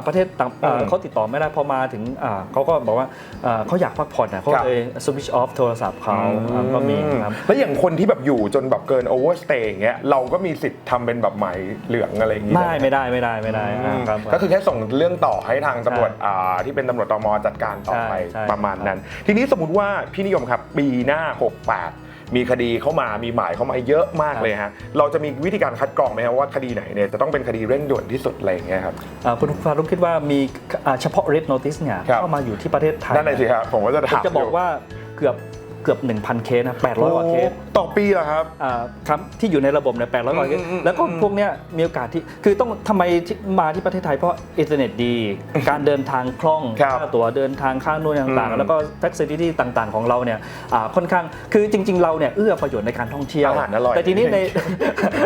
ประเทศต่างอ่าอืมเขาติดต่อไม่ได้พอมาถึงอ่าเขาก็บอกว่าอ่าเขาอยากพักผ่อนนะเขาครับเลยสวิตช์ออฟโทรศัพท์เขาอ่าก็มีครับแล้วอย่างคนที่แบบอยู่จนแบบเกินโอเวอร์สเตย์อย่างเงี้ยเราก็มีสิทธิ์ทำเป็นแบบหมายเหลืองอะไรอย่างงี้ไม่ด้หไม่ได้ไม่ได้ไม่ได้อ่าครับก็คือแค่ส่งเรื่องต่อให้ทางตำรวจใช่อ่าที่เป็นตำรวจตมจัดการต่อไปใช่ใช่ประมาณนั้น ทีนี้สมมติว่าพี่นิยมครับปีหน้า 68 มีคดีเข้ามามีหมายเข้ามาเยอะมากเลยฮะเราจะมีวิธีการคัดกรองไหมครับว่าคดีไหนเนี่ยจะต้องเป็นคดีเร่งด่วนที่สุดอะไรอย่างเงี้ยครับอ่าคุณฟารุกคิดว่ามีอ่าเฉพาะ red notice เนี่ยครับเข้ามาอยู่ที่ประเทศไทยนั่นเลยสิครับผมก็จะผมถามจะบอกยู่ว่าเกือบ เกือบ 1,000 เคสนะ800กว่าเคสโอ้ต่อปีเหรอครับอ่าครับที่อยู่ในระบบเนี่ยแปดร้อยกว่าเคสอืมอืมแล้วก็อืมพวกเนี้ยมีโอกาสที่คือต้องทำไมที่มาที่ประเทศไทยเพราะอินเทอร์เน็ตดี การเดินทางคล่องครับค่าตั๋วเดินทางค่านู่นต่างอืมๆแล้วก็ facility ต่างๆ ของเราเนี่ยอ่าค่อนข้างคือจริง ๆ เราเนี่ยเอื้อประโยชน์ในการท่องเที่ยวอาหารอร่อยแต่ทีนี้ใน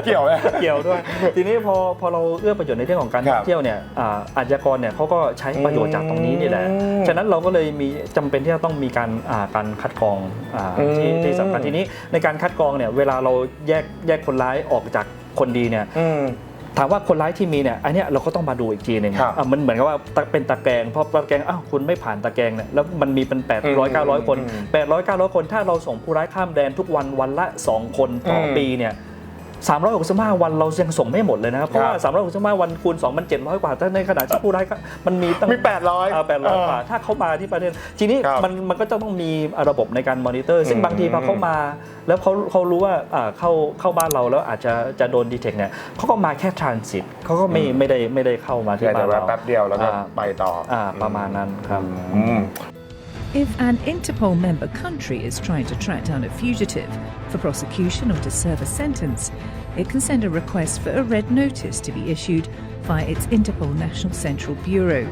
เกี่ยวไหมเกี่ยวด้วย ทีนี้พอพอเราเอื้อประโยชน์ในเรื่องของการครัท่อบงเที่ยวเนี่ยอ่าอาชญากรเนี่ยเขาก็ใช้ประโยชน์จากตรงนี้นี่แหละอืมฉะนั้นเราก็เลยมีจำเป็นที่จะต้องมีการอ่าการคัดกรองอ่า ที่อืมที่สำคัญทีนี้ในการคัดกรองเนี่ยเวลาเราแยกแยกคนร้ายออกจากคนดีเนี่ยอืม ถามว่าคนร้ายที่มีเนี่ยอันเนี้ยเราก็ต้องมาดูอีกทีหนึ่งครับอะมันเหมือนกับว่าตะเป็นตะแกรงเพราะตะแกรงอ้าวคุณไม่ผ่านตะแกรงเนี่ยแล้วมันมีเป็น800 900 คน อืม800 900 คน ถ้าเราส่งผู้ร้ายข้ามแดนทุกวันวันละ 2 คนต่ออม ปีเนี่ย 365 วันเรายังส่งไม่หมดเลยนะครับ เพราะว่า 365 วันคูณ2มัน700 กว่าแต่ในขณะที่ผู้ร้ายก็มันมีตั้งมี 800อ่า800 กว่า ถ้าเขามาที่ประเทศทีนี้ครับมันมันก็จะต้องมีระบบในการมอนิเตอร์ ซึ่งอืมบางทีพอเขามา แล้วเขาเขารู้ว่าอ่าเข้าเข้าบ้านเราแล้วอาจจะจะโดนดีเทคเนี่ยเขาก็มาแค่ทรานสิตเขาก็ไม่ไม่ได้ไม่ได้เข้ามาที่แค่บ้าจะนแวะเราแป๊บเดียวแล้วก็อ่าไปต่อออ่าประมาณนั้นครับอืม If an Interpol member country is trying to track down a fugitive for prosecution or to serve a sentence, it can send a request for a red notice to be issued via its Interpol National Central Bureau.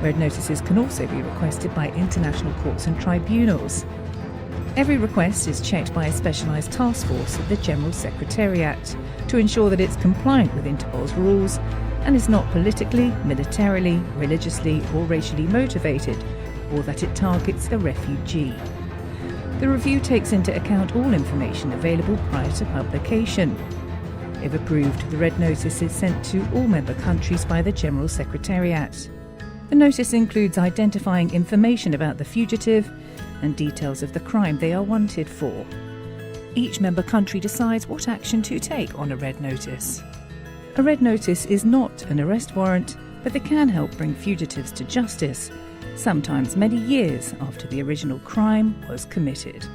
Red notices can also be requested by international courts and tribunals. Every request is checked by a specialised task force of the General Secretariat to ensure that it's compliant with Interpol's rules and is not politically, militarily, religiously, or racially motivated, or that it targets a refugee. The review takes into account all information available prior to publication. If approved, the red notice is sent to all member countries by the General Secretariat. The notice includes identifying information about the fugitive and details of the crime they are wanted for. Each member country decides what action to take on a red notice. A red notice is not an arrest warrant, but they can help bring fugitives to justice, sometimes many years after the original crime was committed.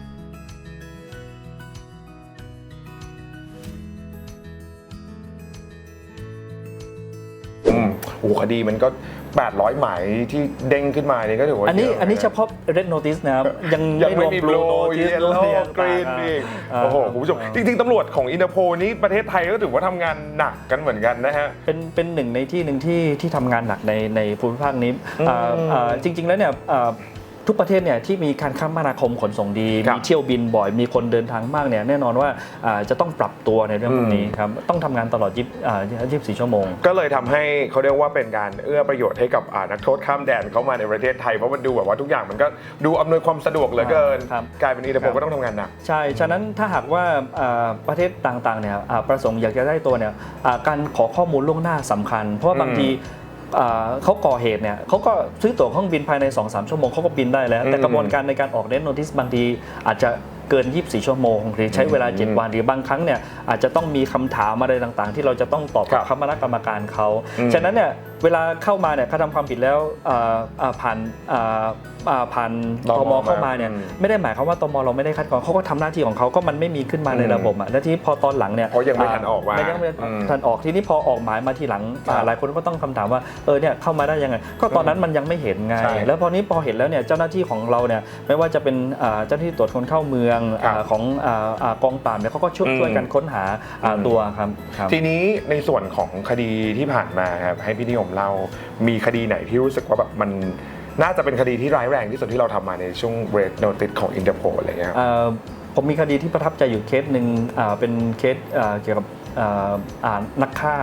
โอ้โหคดีมันก็ 800 หมายที่เด้งขึ้นมานี่ก็ถือว่าอันนี้ยะอันนี้ะเฉพาะ red notice นะครับ ยังยังไม่รวมี blue โ blue notice yellow notice green ต่างๆอีกาโอ้โหคุณผู้ชมจริงๆตำรวจของอินเตอร์โพนี้ประเทศไทยก็ถือว่าทำงานหนักกันเหมือนกันนะฮะ เป็นเป็นหนึ่งในที่หนึ่งที่ที่ทำงานหนักในในภูมิภาคนี้อืมอ่าอ่าจริง ๆ แล้วเนี่ยอ่า ทุกประเทศเนี่ยที่มีการคมนาคมขนส่งดีครับมีเที่ยวบินบ่อยมีคนเดินทางมากเนี่ยแน่นอนว่าอ่าจะต้องปรับตัวในเรื่องพวกนี้ครับต้องทำงานตลอดยี่สิบสี่ชั่วโมง ก็เลยทำให้เขาเรียกว่าเป็นการเอื้อประโยชน์ให้กับอ่านักโทษข้ามแดนเข้ามาในประเทศไทยเพราะมันดูแบบว่าทุกอย่างมันก็ดูอำนวยความสะดวกเหลือเกินครับกลายเป็นอินเตอร์โพครับก็ต้องทำงานหนักใช่ฉะนั้นถ้าหากว่าอ่าประเทศต่างๆเนี่ยอ่าประสงค์อยากจะได้ตัวเนี่ยอ่าการขอข้อมูลล่วงหน้าสำคัญ เพราะว่าบางทีอ่า เขาก่อเหตุเนี่ยเขาก็ซื้อตั๋วเครื่องบินภายใน 2-3 ชั่วโมงเขาก็บินได้แล้ว แต่อืมกระบวนการในการออกเน้นโนติสบางทีอาจจะเกิน 24 ชั่วโมงหรือใช้เวลาอืม7วันหรือบางครั้งเนี่ยอาจจะต้องมีคำถามอะไรต่างๆ ที่เราจะต้องตอบกับครับคณะกรรมการเขาอืมฉะนั้นเนี่ยเวลาเข้ามาเนี่ยเขาทำความผิดแล้วอ่าอ่าผ่านอ่าอ่าผ่านตตมมเข้ามาเนี่ยอืมไม่ได้หมายความว่าตมเราไม่ได้คัดกรองเขาก็ทำหน้าที่ของเขาก็มันไม่มีขึ้นมาในอืมระบบอะแล้วที่พอตอนหลังเนี่ยเพราะยังไม่ทันออกมาไม่ยังไม่อืมทันออกทีนี้พอออกหมายมาทีหลังครับอ่าหลายคนก็ต้องคำถามว่าเออเนี่ยเข้ามาได้ยังไง ก็ตอนนั้นมันยังไม่เห็นไงใช่แล้วพอนี้พอเห็นแล้วเนี่ยเจ้าหน้าที่ของเราเนี่ยไม่ว่าจะเป็นอ่าเจ้าหน้าที่ตรวจคนเข้าเมืองครับอ่าของอ่าอ่ากองปราบเนี่ยเขาก็ช่วยอืมช่วยกันค้นหาอ่าอืมตัวครับครับทีนี้ในส่วนของคดีที่ผ่านมาครับให้พี่นิยมเล่ามีคดีไหนที่รู้สึกว่าแบบมันน่าจะเป็นคดีที่ร้ายแรงที่สุดที่เราทำมาในช่วงเรดโนติสของอินเตอร์โพอะไรเงี้ยครับเอ่อผมมีคดีที่ประทับใจอยู่เคสหนึ่งอ่าเป็นเคสอ่าเกี่ยวกับอ่าอ่านักฆ่า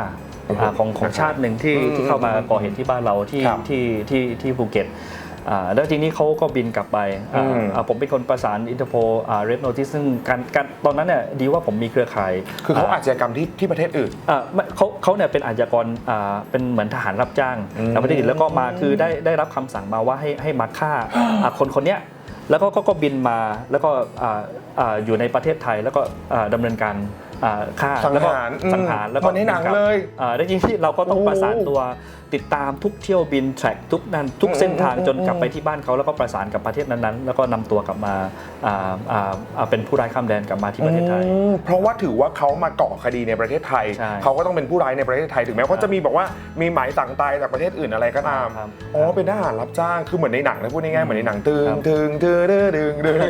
อือฮึอ่าของของชาติหนึ่งที่อืมที่เข้ามาก่อเหตุที่บ้านเราที่ครับที่ที่ที่ภูเก็ตอ่า แล้วทีนี้เขาก็บินกลับไปอ่าอืมอ่าผมเป็นคนประสานอินเตอร์โพเรดโนติซึ่งการการตอนนั้นเนี่ยดีว่าผมมีเครือข่าย คือเขาอาชญากรรมที่ที่ประเทศอื่นอ่าไม่เขาเขาเนี่ยเป็นอาชญากรอ่าเป็นเหมือนทหารรับจ้างอืมในประเทศอื่นแล้วก็มาคือได้ได้รับคำสั่งมาว่าให้ให้มาฆ่าอ่าคนคนเนี้ยแล้วก็ก็ก็บินมาแล้วก็อ่าอ่าอยู่ในประเทศไทยแล้วก็อ่าดำเนินการอ่าฆ่าสังแล้วก็หารอืมสังหารแล้วก็เหมือนในหนังบิกบเลยอ่าแล้วจริงที่เราก็ต้องโอ้ประสานตัว ติดตามทุกเที่ยวบินแทร็กทุกนั้นทุกเส้นทางอืมจนกลับไปอืมที่บ้านเขาแล้วก็ประสานกับประเทศนั้นๆ แล้วก็นำตัวกลับมาอ่าอ่าอ่าเป็นผู้ร้ายข้ามแดนกลับมาที่ประเทศไทยอืมเพราะว่าถือว่าเขามาก่อคดีในประเทศไทยใช่เขาก็ต้องเป็นผู้ร้ายในประเทศไทยถึงแม้เขาจะมีบอกว่ามีหมายสั่งตายจากประเทศอื่นอะไรก็ตามครับอ๋อเป็นทหารรับจ้างคือเหมือนในหนังนะพูดง่ายๆเหมือนในหนังตึงครับตึงตึงตึงตึงตึง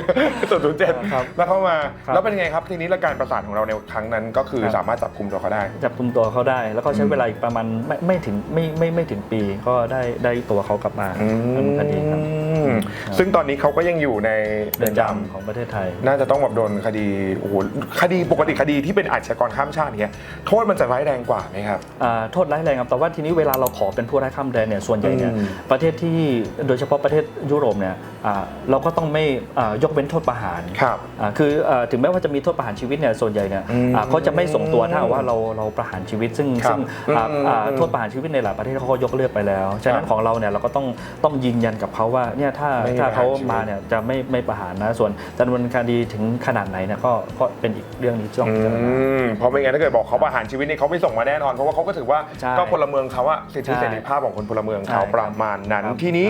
สุดทุเจ็ดครับแล้วเข้ามาครับแล้วเป็นไงครับทีนี้และการประสานของเราในครั้งนั้นก็คือครับสามารถจับกลุ่มตัวเขาได้ จับกลุ่มตัวเขาได้ แล้วก็ใช้อืมเวลาอีกประมาณไม่ไม่ถึงไม่ไม่ไม่ถึงปีก็ได้ได้ตัวเขากลับมาอืดำเนินคดีครับมซึ่งตอนนี้เขาก็ยังอยู่ในเรือนจำของประเทศไทย น่าจะต้องแบบโดนคดีโอ้โหคดีปกติคดีที่เป็นอาชญากรข้ามชาติเนี่ยโทษมันจะร้ายแรงกว่าไหมครับ อ่าโทษร้ายแรงครับแต่ว่าทีนี้เวลาเราขอเป็นผู้ร้ายข้ามแดนเนี่ยส่วนใหญ่เนี่ยอืมประเทศที่โดยเฉพาะประเทศยุโรปเนี่ยอ่าเราก็ต้องไม่อ่ายกเว้นโทษประหารครับอ่าคืออ่าถึงแม้ว่าจะมีโทษประหารชีวิตเนี่ยส่วนใหญ่เนี่ยอืมอ่าเขาจะไม่ส่งตัวถ้าหากว่าเราเราประหารชีวิต ซึ่งครับซึ่งอ่าอืมอ่าอืมโทษประหารชีวิตในหลายประเทศเขาก็ยกเลิกไปแล้ว ฉะนั้นของเราเนี่ยเราก็ต้องต้องยืนยันกับเขาว่าเนี่ยถ้าไม่ถ้าเขาประหารชีวิต มาเนี่ยจะไม่ไม่ประหารนะ ส่วนจำนวนคดีถึงขนาดไหนเนี่ยก็ก็เป็นอีกเรื่องนี้ที่ต้องพิจารณา อืมเพราะไม่งั้นถ้าเกิดบอกเขาประหารชีวิตนี่เขาไม่ส่งมาแน่นอน เพราะว่าเขาก็ถือว่าใช่ก็พลเมืองเขาอะสิทธิใช่เสรีภาพของคนพลเมืองเขาใช่ครับประมาณนั้น ครับทีนี้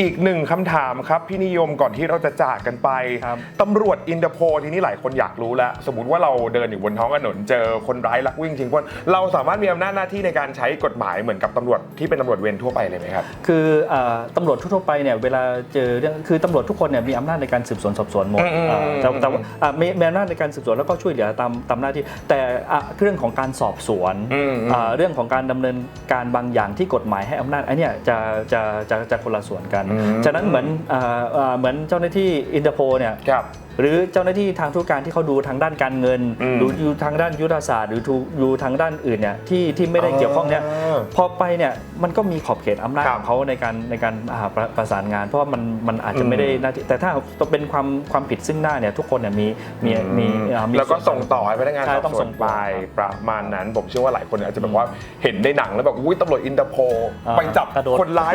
อีกหนึ่งคำถามครับพี่นิยมก่อนที่เราจะจากกันไปครับ ตำรวจอินเตอร์โพทีนี้หลายคนอยากรู้แล้วสมมติว่าเราเดินอยู่บนท้องถนนเจอคนร้ายลักวิ่งชิงปล้นเราสามารถมีอำนาจหน้าที่ในการใช้กฎหมายเหมือนกับตำรวจที่เป็นตำรวจเวรทั่วไปเลยไหมครับ คือเอ่อตำรวจทั่วๆไปเนี่ยเวลาเจอเรื่องคือตำรวจทุกคนเนี่ยมีอำนาจในการสืบสวนสอบสวนหมดอืมอืมอ่าแต่แต่อืมว่าอ่ามีมีอำนาจในการสืบสวนแล้วก็ช่วยเหลือตามตามหน้าที่ แต่อะเรื่องของการสอบสวนอืมอืม อ่าเรื่องของการดำเนินการบางอย่างที่กฎหมายให้อำนาจไอ้เนี่ยจะจะจะจะคนละส่วนกันอืมฉะนั้นเหมือนอ่าอ่าเหมือนเจ้าหน้าที่อินเตอร์โพเนี่ย ครับหรือเจ้าหน้าที่ทางธุรการที่เขาดูทางด้านการเงินอืมหรืออยู่ทางด้านยุทธศาสตร์หรือดูดูทางด้านอื่นเนี่ยที่ที่ไม่ได้เกี่ยวข้องเนี่ยอ่าพอไปเนี่ยมันก็มีขอบเขตอำนาจครับของเขาในการในการอ่าประประสานงาน เพราะว่ามันมันอาจจะอืมไม่ได้หน้าที่แต่ถ้าเป็นความความผิดซึ่งหน้าเนี่ยทุกคนเนี่ยมีมีมีอ่ามี แล้วก็ส่งต่อให้พนักงานใช่สอบต้องสวส่นงไปต่อครับประมาณนั้น ผมเชื่อว่าหลายคนอาจจะแบบว่าเห็นในหนังแล้วแบบอุ้ยตำรวจอินเตอร์โพลอ่าไปจับกระโดดคนร้าย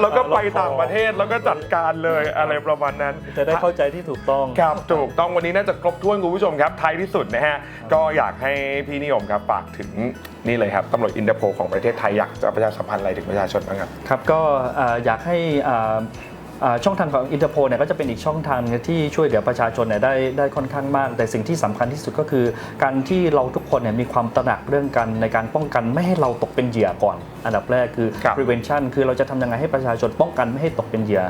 แล้วก็ไปหลบคอต่างประเทศแล้วก็จัดการเลยอะไรประมาณนั้น จะได้เข้าใจที่ถูกต้อง ครับถูกต้องวันนี้น่าจะครบถ้วนคุณผู้ชมครับท้ายที่สุดนะฮะก็อยากให้พี่นิยมครับฝากถึงนี่เลยครับตำรวจอินเตอร์โพลของประเทศไทยอยากจะประชาสัมพันธ์อะไรถึงประชาชนบ้างครับครับก็อ่าอยากให้อ่าอ่าช่องทางของอินเตอร์โพเนี่ยก็จะเป็นอีกช่องทางที่ช่วยเหลือประชาชนเนี่ยได้ได้ค่อนข้างมาก แต่สิ่งที่สำคัญที่สุดก็คือ การที่เราทุกคนเนี่ยมีความตระหนักเรื่องกันในการป้องกันไม่ให้เราตกเป็นเหยื่อก่อน อันดับแรกคือครับ prevention คือเราจะทำยังไงให้ประชาชนป้องกันไม่ให้ตกเป็นเหยื่อ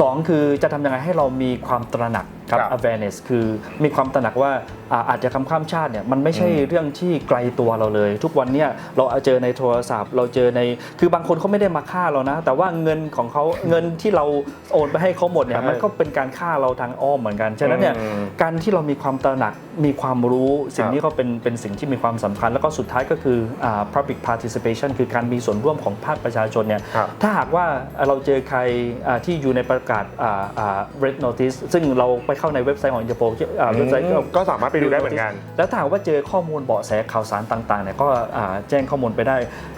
สองคือจะทำยังไงให้เรามีความตระหนักครับ ครับ awareness คือมีความตระหนักว่าอ่าอาจจะคำข้ามชาติเนี่ยมันไม่ใช่เรื่องที่ไกลตัวเราเลย ทุกวันเนี่ยเราเจอในโทรศัพท์ เราเจอในคือบางคนเขาไม่ได้มาฆ่าเรานะ แต่ว่าเงินของเขาเงินที่เราโอนไปให้เขาหมดเนี่ยใช่มันก็เป็นการฆ่าเราทางอ้อมเหมือนกันฉะนั้นเนี่ยอืมการที่เรามีความตระหนักมีความรู้สิ่งครับนี้ก็เป็นเป็นสิ่งที่มีความสำคัญ แล้วก็สุดท้ายก็คืออ่า public participation คือการมีส่วนร่วมของภาคประชาชนเนี่ย ครับ ถ้าหากว่าเราเจอใครอ่าที่อยู่ในประกาศอ่าอ่า red notice ซึ่งเราไปเข้าในเว็บไซต์ของอินเตอร์โพเว็บไซต์ก็สามารถไปดูได้เหมือนกัน แล้วถ้าหากว่าเจอข้อมูลเบาะแสข่าวสารต่างๆเนี่ยก็อ่าแจ้งข้อมูลไปได้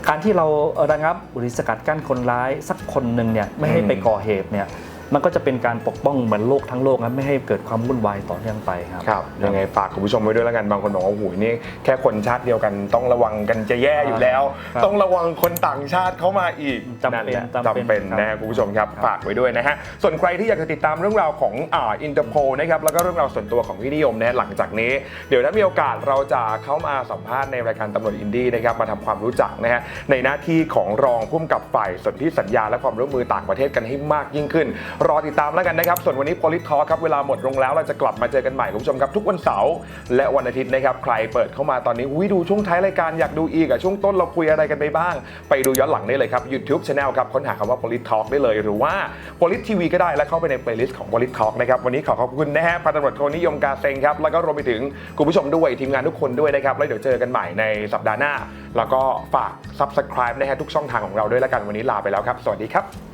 การที่เราระงับหรือสกัดกั้นคนร้ายสักคนหนึ่งเนี่ยไม่ให้ไปก่อเหตุเนี่ย มันก็จะเป็นการปกป้องเหมือนโลกทั้งโลกนะไม่ให้เกิดความวุ่นวายต่อเนื่องไปครับครับยังไงฝากคุณผู้ชมไว้ด้วยแล้วกันบางคนบอกว่าโอ้โหนี่แค่คนชาติเดียวกันต้องระวังกันจะแย่อยู่แล้วครับต้องระวังคนต่างชาติเข้ามาอีกจำเป็นนั่นแหละจำเป็นจำเป็นครับนะฮะคุณผู้ชมครับฝากไว้ด้วยนะฮะส่วนใครที่อยากจะติดตามเรื่องราวของอ่าอินเตอร์โพนะครับแล้วก็เรื่องราวส่วนตัวของพี่นิยมนะฮะหลังจากนี้ เดี๋ยวถ้ามีโอกาสเราจะเข้ามาสัมภาษณ์ในรายการตำรวจอินดี้นะครับมาทำความรู้จักนะฮะในหน้าที่ของรองผู้กำกับฝ่ายสนธิสัญญาและความร่วมมือต่างประเทศกันให้มากยิ่งขึ้นรอติดตามแล้วกันนะครับ ส่วนวันนี้ Polit Talk ครับเวลาหมดลงแล้วเราจะกลับมาเจอกันใหม่คุณผู้ชมครับ ทุกวันเสาร์และวันอาทิตย์นะครับใครเปิดเข้ามาตอนนี้อุ้ยดูช่วงท้ายรายการอยากดูอีกอะช่วงต้นเราคุยอะไรกันไปบ้าง ไปดูย้อนหลังได้เลยครับ YouTube Channel ครับค้นหาคำว่า Polit Talk ได้เลยหรือว่า Polit TV ก็ได้และเข้าไปใน playlist ของ Polit Talk นะครับวันนี้ขอขอบคุณนะฮะพันตำรวจโทนิยมกาเซงครับแล้วก็รวมไปถึงคุณผู้ชมด้วยทีมงานทุกคนด้วยนะครับแล้วเดี๋ยวเจอกันใหม่ในสัปดาห์หน้า แล้วก็ฝาก Subscribe นะฮะทุกช่องทางของเราด้วยแล้วกันวันนี้ลาไปแล้วครับ สวัสดีครับ